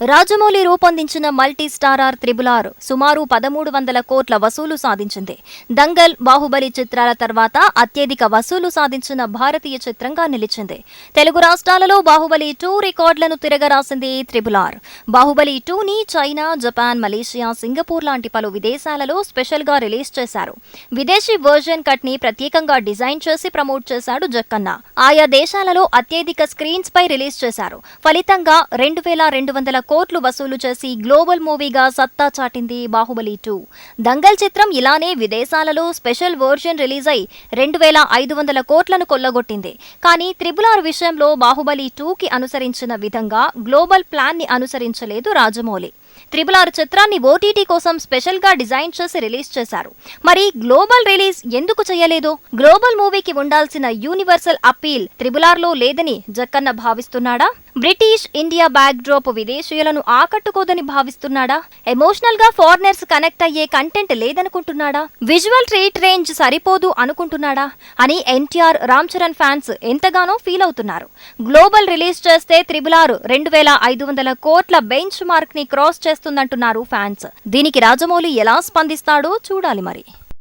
రాజమౌళి రూపొందించిన multi starrer త్రిబులార్ సుమారు పదమూడు వందల కోట్ల వసూలు సాధించింది. దంగల్ బాహుబలి చిత్రాల తర్వాత అత్యధిక వసూలు సాధించిన భారతీయ చిత్రంగా నిలిచింది. తెలుగు రాష్ట్రాలలో బాహుబలి టూ రికార్డులను తిరగరాసింది త్రిబులార్. బాహుబలి టూని చైనా జపాన్ మలేషియా సింగపూర్ లాంటి పలు విదేశాలలో స్పెషల్గా రిలీజ్ చేశారు. విదేశీ వర్జన్ కట్ని ప్రత్యేకంగా డిజైన్ చేసి ప్రమోట్ చేశాడు జక్కన్న. ఆయా దేశాలలో అత్యధిక స్క్రీన్స్ పై రిలీజ్ చేశారు. ఫలితంగా రెండు వేల రెండు వందల కోట్లు వసూలు చేసి గ్లోబల్ మూవీగా సత్తా చాటింది బాహుబలి టూ. దంగల్ చిత్రం ఇలానే విదేశాలలో స్పెషల్ వర్జన్ రిలీజ్ అయి రెండు వేల ఐదు వందల కోట్లను కొల్లగొట్టింది. కానీ త్రిబుల్ ఆర్ విషయంలో బాహుబలి టూకి అనుసరించిన విధంగా గ్లోబల్ ప్లాన్ని అనుసరించలేదు రాజమౌళి. త్రిబుల్ ఆర్ చిత్రాన్ని ఓటీటీ కోసం స్పెషల్గా డిజైన్ చేసి రిలీజ్ చేశారు. మరి గ్లోబల్ రిలీజ్ ఎందుకు చేయలేదు? గ్లోబల్ మూవీకి ఉండాల్సిన యూనివర్సల్ అప్పీల్ త్రిబుల్ ఆర్లో లేదని జక్కన్న భావిస్తున్నాడా? బ్రిటిష్ ఇండియా బ్యాక్ డ్రాప్ విదేశీయులను ఆకట్టుకోదని భావిస్తున్నాడా? ఎమోషనల్గా ఫారినర్స్ కనెక్ట్ అయ్యే కంటెంట్ లేదనుకుంటున్నాడా? విజువల్ ట్రీట్ రేంజ్ సరిపోదు అనుకుంటున్నాడా? అని ఎన్టీఆర్ రామ్ చరణ్ ఫ్యాన్స్ ఎంతగానో ఫీల్ అవుతున్నారు. గ్లోబల్ రిలీజ్ చేస్తే త్రిబులారు రెండు వేల ఐదు వందల కోట్ల బెంచ్ మార్క్ని క్రాస్ చేస్తుందంటున్నారు ఫ్యాన్స్. దీనికి రాజమౌళి ఎలా స్పందిస్తాడో చూడాలి మరి.